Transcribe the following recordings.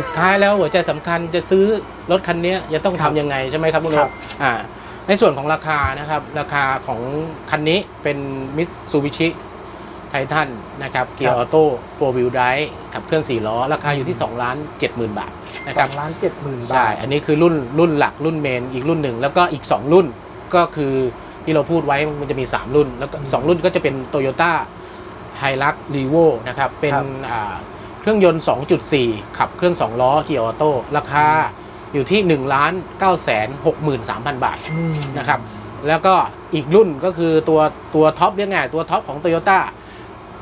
สุดท้ายแล้วหัวใจสำคัญจะซื้อรถคันนี้จะต้องครัทำบยังไงใช่ไหมครับคุณครันบกอ่าในส่วนของราคานะครับราคาของคันนี้เป็นมิตซูบิชิไททันนะครับเกียร์ออโต้โฟร์วิลไดร์ขับเคลื่อน4ล้อ ราคาอยู่ที่2ล้าน7 0,000 บาทนะคสรัอบงล้านเจ็ดหมื่นบาท ใช่ อันนี้คือรุ่นรุ่นหลักรุ่นเมนอีกรุ่นหนึ่ง แล้วก็อีก 2 รุ่นก็คือที่เราพูดไว้มันจะมี 3 รุ่น แล้วก็อืมสองรุ่นก็จะเป็น t o y ยต้าไฮรักรีโวนะครับ เป็นครับอ่า เครื่องยนต์ 2.4 ขับเครื่อง 2 ล้อเกียร์ออโต้ราคาอยู่ที่1ล้าน9แสน63,000 บาทอืมนะครับแล้วก็อีกรุ่นก็คือตัวตัวท็อปเรียกไงตัวท็อปของ Toyota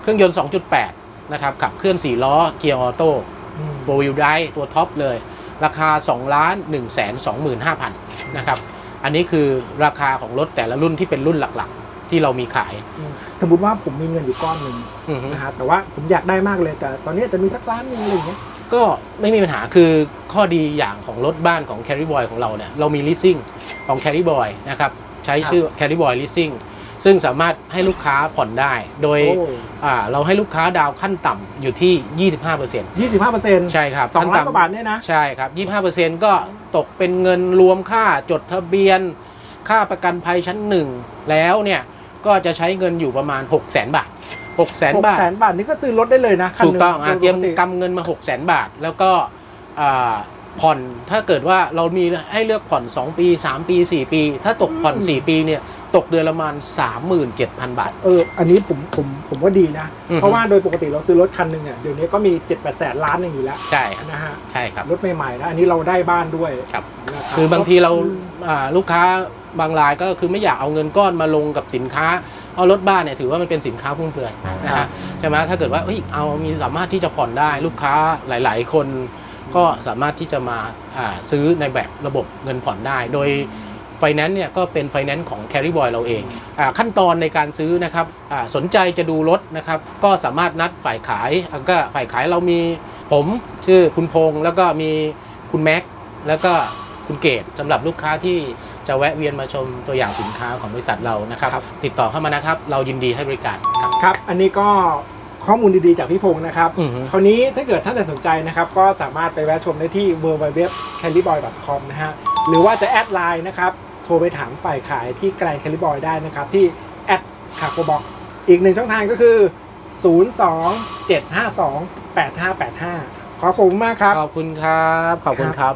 เครื่องยนต์ 2.8 นะครับขับเคลื่อน 4 ล้อเกียร์ออโต้อืมโฟวิลไดตัวท็อปเลย ราคา 2 ล้าน1แสน25,000 นะครับ อันนี้คือราคาของรถแต่ละรุ่นที่เป็นรุ่นหลักๆ ที่เรามีขาย อืมสมมติว่าผมมีเงินอยู่ก้อนหนึ่งอือฮึนะฮะแต่ว่าผมอยากได้มากเลยแต่ตอนนี้จะมีสักล้านหนึงอะไรอย่างเงี้ยก็ไม่มีปัญหาคือข้อดีอย่างของรถบ้านของ Carry Boy ของเราเนี่ยเรามี leasing ของ Carry Boy นะครับใช้ชื่อ Carry Boy Leasing ซึ่งสามารถให้ลูกค้าผ่อนได้ โดยโอ้อ่าเราให้ลูกค้าดาวน์ขั้นต่ำอยู่ที่ 25%ยี่สิบห้าเปอร์เซ็นต์ใช่ครับสองล้านขั้กว่าบาทเนี่ยนะ ใช่ครับ 25%ก็ตกเป็นเงินรวมค่าจดทะเบียน ค่าประกันภัยชั้นหนึ่งแล้วเนี่ย ก็จะใช้เงินอยู่ประมาณ 6 0 0 0 0 0 บาท 6 0 0 0ห0ก0บาท แสนบาทนี่ก็ซื้อรถได้เลยนะคันหถูกนึ่ต้องอะโดเตรียมปกติกำเงินมา6 0 0 0 0 0 บาท แล้วก็อ่าผ่อนถ้าเกิดว่าเรามีให้เลือกผ่อน 2 ปี 3 ปี 4 ปี ถ้าตกผ่อน 4 ปีเนี่ยตกเดือนละประมาณ37,000 บาท เออ อันนี้ผมผมผมว่าดีนะ อือฮึ เพราะว่าโดยปกติเราซื้อรถคันหนึ่งอะเดี๋ยวนี้ก็มี7จ็ดแปดแสนล้านหนึ่งอยู่แล้วใช่ครับนะฮะ ใช่ครับ รถใหม่ๆแล้วอันนี้เราได้บ้านด้วยครับ นะคือบางทีเราอ่าลูกค้า บางรายก็คือไม่อยากเอาเงินก้อนมาลงกับสินค้าเพราะรถบ้านเนี่ยถือว่ามันเป็นสินค้าฟุ่มเฟือยนะฮะใช่ไหมถ้าเกิดว่าเอ้ยเอามีสามารถที่จะผ่อนได้ลูกค้าหลาย ๆ คนก็สามารถที่จะมาอ่าซื้อในแบบระบบเงินผ่อนได้ โดยไฟแนนซ์เนี่ยก็เป็นไฟแนนซ์ของ Carry Boy เราเองอาขั้นตอนในการซื้อนะครับอ่าสนใจจะดูรถนะครับก็สามารถนัดฝ่ายขายอะก็ฝ่ายขายเรามีผมชื่อคุณพงษ์แล้วก็มีคุณแม็กซ์แล้วก็ คุณเกตสำหรับลูกค้าที่จะแวะเวียนมาชมตัวอย่างสินค้าของบริษัทเรานะครับ ครับ ติดต่อเข้ามานะครับ เรายินดีให้บริการครับ ครับ อันนี้ก็ข้อมูลดีๆจากพี่พงศ์นะครับ อือฮึ คราวนี้ถ้าเกิดท่านใดสนใจนะครับ ก็สามารถไปแวะชมได้ที่ www.carryboy.com นะฮะ หรือว่าจะแอดไลน์นะครับ โทรไปถามฝ่ายขายที่แกรนด์แคลิบอยได้นะครับ ที่แอดคาโกบอกอีกหนึ่งช่องทางก็คือ 027528585 ขอบคุณมากครับ ขอบคุณครับ ขอบคุณครับ